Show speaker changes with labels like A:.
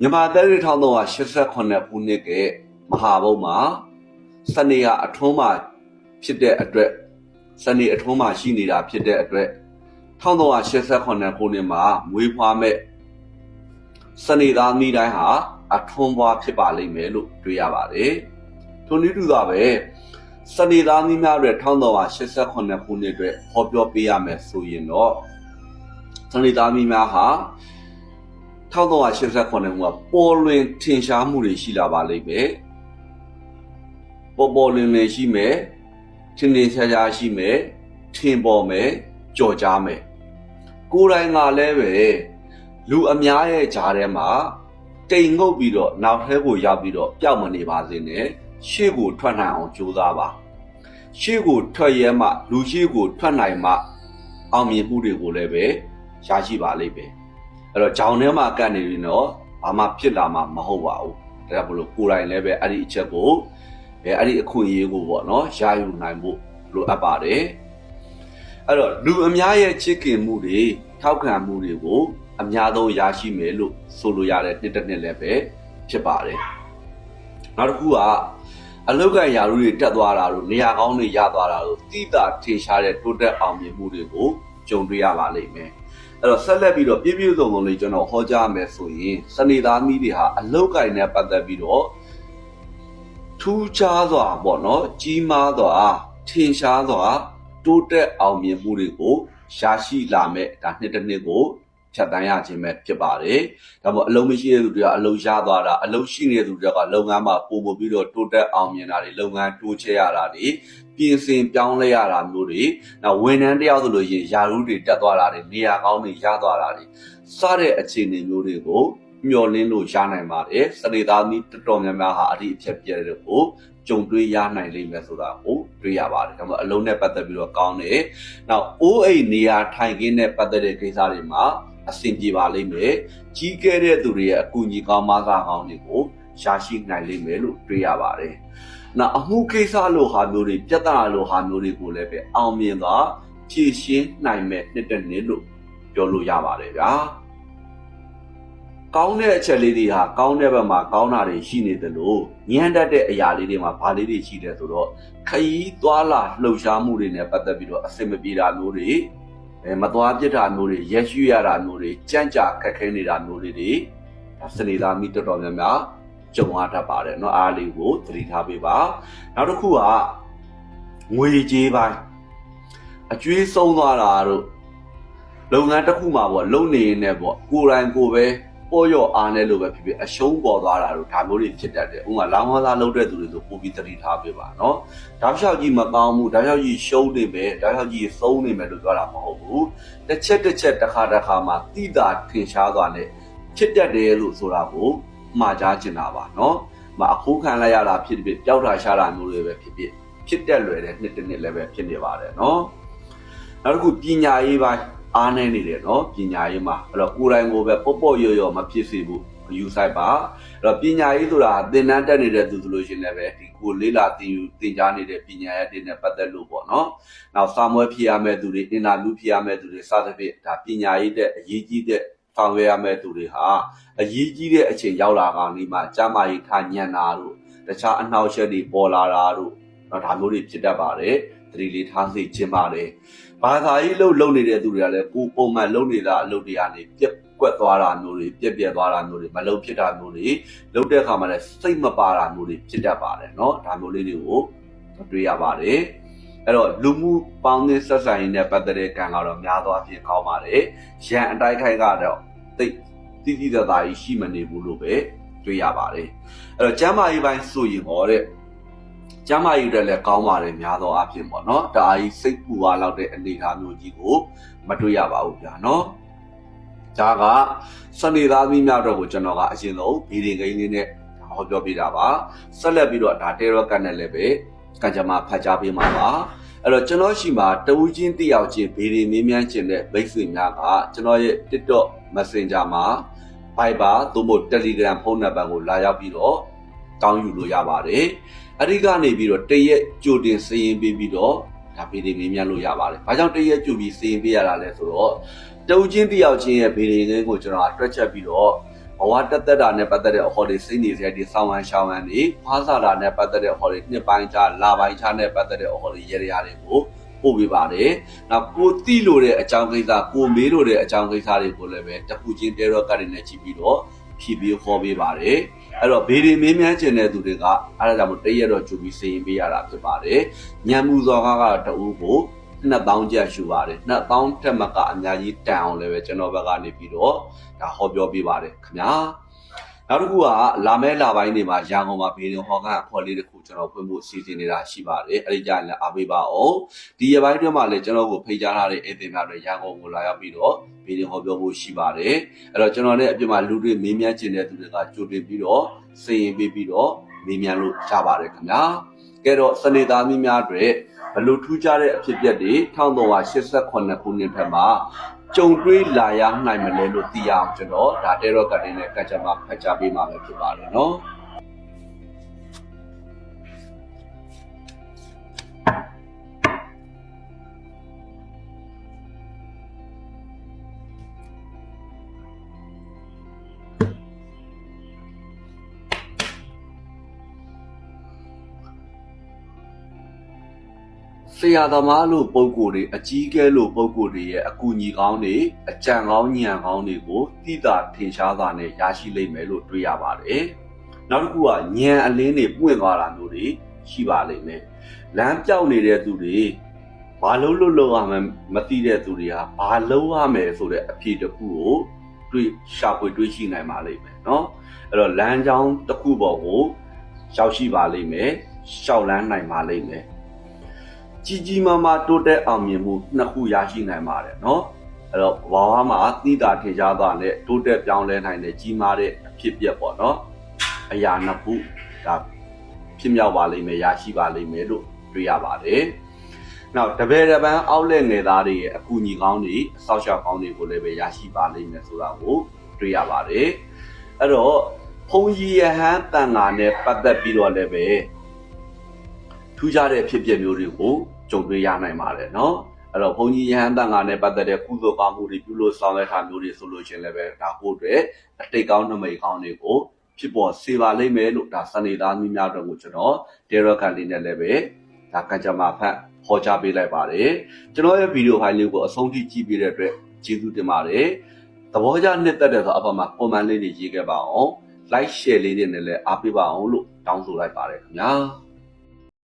A: မြန်မာတရီ1388ခုနှစ်ကမဟာဘုံမှာစနေဟာအထွန်းမှာဖြစ်တဲ့အတွက်စနေအထွန်းမှာရှိနေတာဖြစ်တဲ့အတွက်1388ခုနှစ်မှာမွေးဖွားမဲ့စနေသားမိတိုင်းဟာအထွန်းပွားဖြစ်ပါလိမ့်မယ်လို့တွေ့ရပါတယ်။ထိုနည်းတူသာပဲစနေသားမိများတွေ1388ခုနှစ်အတွက်ဟောပြောပေးရမယ်ဆိုရင်တော့စနေသားမိများဟာ 1389ခုကပေါ်လွင်ထင်ရှားမှုတွေရှိလာပါလိမ့်မယ်ပေါ်ပေါ်လွင်လွင်ရှိမယ်ထင်ထင်ရှားရှားရှိမယ်ထင်ပေါ်မယ်ကြော်ကြားမယ်ကိုယ်တိုင်ကလည်းပဲလူအများရဲ့ကြားထဲမှာတိမ်ငုတ်ပြီးတော့နောက်ထဲကိုရောက်ပြီးတော့ပျောက်မနေပါစေနဲ့ရှေ့ကိုထွက်နိုင်အောင်ကြိုးစားပါရှေ့ကိုထွက်ရဲမှလူရှေ့ကိုထွက်နိုင်မှအောင်မြင်မှုတွေကိုလည်းပဲရရှိပါလိမ့်မယ် အဲ့တော့ဂျောင်ထဲမှာကတ်နေရင်တော့ဘာမှဖြစ်လာမှာမဟုတ်ပါဘူးဒါကြောင့်မလို့ကိုယ်တိုင်လည်းပဲအဲ့ဒီအချက်ကိုအဲအဲ့ဒီအခွင့်အရေးကိုပေါ့နော်ရယူနိုင်ဖို့လိုအပ်ပါတယ်အဲ့တော့လူအများရဲ့ချစ်ခင်မှုတွေထောက်ခံမှုတွေကိုအများဆုံးရရှိမယ်လို့ဆိုလိုရတဲ့နှစ်တစ်နှစ်လည်းပဲဖြစ်ပါတယ်နောက်တစ်ခုကအလုတ်ကရာလူတွေတက်သွားတာတို့နေရာကောင်းတွေရသွားတာတို့တိတာထင်ရှားတဲ့တိုးတက်အောင်မြင်မှုတွေကိုကြုံတွေ့ရပါလိမ့်မယ် အဲ့တော့ဆက်လက်ပြီးတော့ပြည့်ပြည့်စုံစုံလေးကျွန်တော်ဟောကြားမယ်ဆိုရင်စနေသားမီးတွေဟာအလုတ်ကင်နဲ့ပတ်သက်ပြီးတော့ထူးခြားစွာပေါ့နော်ကြီးမားစွာထင်ရှားစွာတိုးတက်အောင်မြင်မှုတွေကိုရရှိလာမဲ့ဒါနှစ်တစ်နှစ်ကို ဖြတ်တန်းရခြင်းပဲဖြစ်ပါတယ်။ဒါပေမဲ့အလုံးမရှိတဲ့သူတွေကအလုံးရသွားတာအလုံးရှိနေတဲ့သူတွေကလုပ်ငန်းမှာပုံပုံပြီးတော့တိုးတက်အောင်မြင်တာတွေလုပ်ငန်းတိုးချဲ့ရတာတွေပြင်ဆင်ပြောင်းလဲရတာမျိုးတွေနောက်ဝန်ထမ်းတယောက်ဆိုလို့ရှိရင်ယာရုတွေတက်သွားတာတွေနေရာကောင်းတွေရသွားတာတွေစတဲ့အခြေအနေမျိုးတွေကိုမျှော်လင့်လို့ရနိုင်ပါတယ်စနေသားမီတော်တော်များများဟာအဒီအဖြစ်ပြတဲ့ကိုကြုံတွေ့ရနိုင်လိမ့်မယ်ဆိုတာကိုတွေ့ရပါတယ်ဒါမှအလုံးနဲ့ပတ်သက်ပြီးတော့ကောင်းတယ်နောက်အိုးအိမ်နေရာထိုင်ခင်းနဲ့ပတ်သက်တဲ့ကိစ္စတွေမှာ အဆင်ပြေပါလိမ့်မယ်ကြီးကဲတဲ့သူတွေရဲ့အကူအညီကောင်းမကားကောင်းတွေကိုရရှိနိုင်လိမ့်မယ်လို့တွေ့ရပါတယ်နောက်အမှုကိစ္စလိုဟာမျိုးတွေပြဿနာလိုဟာမျိုးတွေကိုလည်းပဲအောင်မြင်စွာဖြေရှင်းနိုင်မဲ့နှစ်တစ်နှစ်လို့ပြောလို့ရပါတယ်ဗျာကောင်းတဲ့အချက်လေးတွေဟာကောင်းတဲ့ဘက်မှာကောင်းတာတွေရှိနေတယ်လို့ညံတတ်တဲ့အရာလေးတွေမှာဘာလေးတွေရှိတယ်ဆိုတော့ခရီးသွားလာလှုပ်ရှားမှုတွေနဲ့ပတ်သက်ပြီးတော့အဆင်မပြေတာမျိုးတွေ အဲမသွားပြစ်တာမျိုးတွေရက်ရွှေ့ရတာမျိုးတွေကြမ်းကြခက်ခဲနေတာမျိုးတွေတွေစနေသားမိတော်တော်များများကြုံရတတ်ပါတယ်เนาะအားလေးကိုသတိထားပေးပါနောက်တစ်ခုကငွေကြေးပိုင်းအကျွေးဆုံးသွားတာတို့လုပ်ငန်းတစ်ခုမှာပေါ့လုံနေနေနဲ့ပေါ့ကိုယ်တိုင်ကိုယ်ပဲ ပေါ်ရော့အားနဲ့လို့ပဲဖြစ်ဖြစ်အရှုံးပေါ်သွားတာတို့ဒါမျိုးတွေဖြစ်တတ်တယ်ဥမာလောင်းဝါးသားလုပ်တဲ့သူတွေဆိုပိုပြီးသတိထားပေးပါနော်ဓာတ်လျှောက်ကြီးမကောင်းဘူးဓာတ်လျှောက်ကြီးရှုံးနေမယ်ဓာတ်လျှောက်ကြီးသုံးနေမယ်လို့ပြောတာမဟုတ်ဘူးတစ်ချက်တစ်ချက်တစ်ခါတစ်ခါမှတိတာထင်ရှားသွားတယ်ဖြစ်တတ်တယ်လို့ဆိုတာကိုမှားကြားချင်တာပါနော်မအခိုးခံလိုက်ရတာဖြစ်ဖြစ်ကြောက်တာရှားတာမျိုးတွေပဲဖြစ်ဖြစ်ဖြစ်တတ်လွယ်တဲ့နှစ်တစ်နှစ်လည်းပဲဖြစ်နေပါတယ်နော်နောက်တစ်ခုပညာရေးပိုင်း အားနည်းနေတယ်နော်ပညာရေးမှာအဲ့တော့ကိုယ်တိုင်ကိုပဲပေါ့ပေါ့ရော်ရော်မဖြစ်စေဘူးယူဆိုင်ပါအဲ့တော့ပညာရေးဆိုတာသင်တန်းတက်နေတဲ့သူဆိုလို့ရှိရင်လည်းပဲဒီကိုလေးလာသင်ယူသင်ကြားနေတဲ့ပညာရေးတွေနဲ့ပတ်သက်လို့ပေါ့နော်။နောက်စာမွေးဖြစ်ရမဲ့သူတွေအင်တာဗျူးဖြစ်ရမဲ့သူတွေစသဖြင့်ဒါပညာရေးတဲ့အရေးကြီးတဲ့ဆောင်ရွက်ရမဲ့သူတွေဟာအရေးကြီးတဲ့အချိန်ရောက်လာကောင်ဒီမှာကျမရေးခညံ့တာတို့တခြားအနှောက်အယှက်တွေပေါ်လာတာတို့ဒါမျိုးတွေဖြစ်တတ်ပါတယ်။ သတိလေးထားစေချင်ပါတယ်။ဘာသာရေးလှုပ်လှုပ်နေတဲ့သူတွေကလည်းကိုပုံမှန်လှုပ်နေတာအလုပ်တွေကနေပြက်ကွက်သွားတာမျိုးတွေပြက်ပြက်သွားတာမျိုးတွေမလုံဖြစ်တာမျိုးတွေလုံတဲ့အခါမှာလည်းစိတ်မပါတာမျိုးတွေဖြစ်တတ်ပါတယ်เนาะဒါမျိုးလေးတွေကိုတွေ့ရပါတယ်အဲ့တော့လူမှုပေါင်းသင်းဆက်ဆံရေးနဲ့ပတ်သက်တဲ့ကံကတော့များသောအားဖြင့်ကောင်းပါတယ်ရန်အတိုက်ခိုက်ကတော့တိတ်တိတိတသားကြီးရှိမနေဘူးလို့ပဲတွေ့ရပါတယ်အဲ့တော့ကျမ်းမာရေးပိုင်းဆိုရင်ဟောတဲ့ ကျမ်းမာရေးအတွက်လည်းကောင်းပါတယ်များသောအားဖြင့်ပေါ့နော်ဒါအကြီးစိတ်ပူအားလောက်တဲ့အနေအထားမျိုးကြီးကိုမတွေ့ရပါဘူးဗျာနော်ဒါကစနေသားသမီးများတော့ကိုကျွန်တော်ကအရင်ဆုံးဗီဒီယိုဂိမ်းလေးနဲ့ဟောပြောပြတာပါဆက်လက်ပြီးတော့ဒါတေရောကတ်နဲ့လည်းပဲကံကြမ္မာဖတ်ကြားပေးမှာပါအဲ့တော့ကျွန်တော်ရှိမှာတဝူးချင်းတယောက်ချင်းဗီဒီယိုမေးမြန်းခြင်းတဲ့မိတ်ဆွေများကကျွန်တော်ရဲ့ TikTok Messenger မှာ Viber သို့မဟုတ် Telegram ဖုန်းနံပါတ်ကိုလာရောက်ပြီးတော့တောင်းယူလို့ရပါတယ် အဲ့ဒီကနေပြီးတော့တရက်ကြိုတင်စည်ရင်ပေးပြီးတော့ဒါဗီဒီယိုမေးမြန်းလို့ရပါတယ်။ဘာကြောင့်တရက်ကြိုပြီးစည်ရင်ပေးရတာလဲဆိုတော့တဦးချင်းတယောက်ချင်းရဲ့ဗီဒီယိုကိုကျွန်တော်တွက်ချက်ပြီးတော့ဘဝတက်တက်တာနဲ့ပတ်သက်တဲ့အဟော်တွေစိတ်နေစရာတွေဆောင်းဝမ်းရှောင်းဝမ်းတွေဖားစာတာနဲ့ပတ်သက်တဲ့အဟော်တွေနှစ်ပိုင်းခြားလာပိုင်းခြားနဲ့ပတ်သက်တဲ့အဟော်တွေရရတွေကိုပို့ပေးပါတယ်။နောက်ကိုတိလို့တဲ့အကြောင်းကိစ္စကိုမေးလို့တဲ့အကြောင်းကိစ္စတွေကိုလည်းပဲတစ်ခုချင်းတဲရော့ကတ်တွေနဲ့ကြည့်ပြီးတော့ ဖြည့်ပြီးခေါ်ပေးပါတယ်။အဲ့တော့ဘေးဒီမင်းမြန်းကျင်တဲ့သူတွေကအဲ့ဒါကြောင့်မို့တရက်တော့ကြိုပြီးစရင်ပေးရတာဖြစ်ပါတယ်။ညံမှုစော်ကားကတော့တအူးကို2000ကျပ်ရှူပါတယ်2000ထက်မကအများကြီးတန်အောင်လည်းပဲကျွန်တော်ဘက်ကနေပြီးတော့ဒါဟောပြောပေးပါတယ်ခင်ဗျာ နောက်တစ်ခုကလာမဲလာပိုင်းတွေမှာရန်ကုန်မှာဘေးရင်ဟောကအခေါ်လေးတစ်ခုကျွန်တော်ဖွင့်ဖို့စီစဉ်နေတာရှိပါတယ်အဲ့ဒီကြရင်လည်းအားပေးပါအောင်ဒီရပိုင်းတွေမှာလည်းကျွန်တော်ကိုဖိတ်ကြားထားတဲ့ဧည့်သည်များတွေရန်ကုန်ကိုလာရောက်ပြီးတော့ဘေးရင်ဟောပြောဖို့ရှိပါတယ်အဲ့တော့ကျွန်တော်နဲ့အပြစ်မှာလူတွေမေးမြန်းခြင်းတဲ့သူတွေကကြိုတင်ပြီးတော့စင်ရင်ပေးပြီးတော့မေးမြန်းလို့ရပါတယ်ခင်ဗျာကဲတော့စနေသားမီးများတွေဘလို့ထူးခြားတဲ့အဖြစ်အပျက်တွေ1388ခုနှစ်ထက်မှာ ကြုံတွေးလာရနိုင်မလဲလို့သိရအောင်ကျွန်တော်ဒါတဲရော့ကတ်တင်နဲ့ကတ်ချက်မှာဖတ်ကြားပေးမှာပဲဖြစ်ပါတယ်နော် ဆရာသမားလို့ပုံကိုယ်တွေအကြီးကဲလို့ပုံကိုယ်တွေရဲ့အကူအညီကောင်းတွေအကြံကောင်းညံကောင်းတွေကိုတိတာထင်ရှားတာနဲ့ရရှိလိမ့်မယ်လို့တွေးရပါတယ်။နောက်တစ်ခုကညံအလင်းတွေပွင့်သွားတာမျိုးတွေရှိပါလိမ့်မယ်။လမ်းပြောက်နေတဲ့သူတွေဘာလို့လို့လို့ရမယ်မသိတဲ့သူတွေကဘာလို့ရမယ်ဆိုတဲ့အဖြေတစ်ခုကိုတွေးရှာဖွေတွေးရှိနိုင်ပါလိမ့်မယ်နော်။အဲ့တော့လမ်းကြောင်းတစ်ခုပေါ်ကိုရောက်ရှိပါလိမ့်မယ်။ရှောက်လန်းနိုင်ပါလိမ့်မယ်။ ကြီးကြီးမားမားတိုးတက်အောင်မြင်မှုနှစ်ခုရရှိနိုင်ပါတယ်နော်အဲ့တော့ဘာဝမှာတိတာထေရှားတာနဲ့တိုးတက်ပြောင်းလဲနိုင်တဲ့ကြီးမားတဲ့အဖြစ်ပြက်ပေါ့နော်အရာနှစ်ခုဒါဖြစ်မြောက်ပါလိမ့်မယ်ရရှိပါလိမ့်မယ်လို့တွေ့ရပါတယ်နောက်တပည့်တပန်းအောက်လက်ငယ်သားတွေရဲ့အကူအညီကောင်းတွေအဆောက်အအုံကောင်းတွေကိုလည်းပဲရရှိပါလိမ့်မယ်ဆိုတာကိုတွေ့ရပါတယ်အဲ့တော့ဘုံကြီးရဟန်းတန်ဃာနဲ့ပတ်သက်ပြီးတော့လည်းပဲထူးခြားတဲ့ဖြစ်ပျက်မျိုးတွေကို ကြုံတွေ့ရနိုင်ပါတယ်เนาะအဲ့တော့ဘုန်းကြီးယဟန်တန်ဃာနဲ့ပတ်သက်တဲ့ကုသိုလ်ကောင်းမှုတွေပြုလို့ဆောင်ရွက်ထားမျိုးတွေဆိုလို့ရှိရင်လည်းပဲဒါကိုအတွက်အတိတ်ကောင်းနမိတ်ကောင်းတွေကိုဖြစ်ပေါ်စေပါလိမ့်မယ်လို့ဒါစနေသားမိများတို့ကိုကျွန်တော်ဒေရကန်လေးနဲ့လည်းပဲဒါကကြမှာဖတ်ဟောကြားပေးလိုက်ပါတယ်ကျွန်တော်ရဲ့ဗီဒီယိုဖိုင်လေးကိုအဆုံးထိကြည့်ပေးတဲ့အတွက်ကျေးဇူးတင်ပါတယ်သဘောကျနှစ်သက်တဲ့ဆိုအပေါ်မှာ comment လေးတွေရေးခဲ့ပါအောင် like share လေးတွေနဲ့လည်းအားပေးပါအောင်လို့တောင်းဆိုလိုက်ပါတယ်ခင်ဗျာ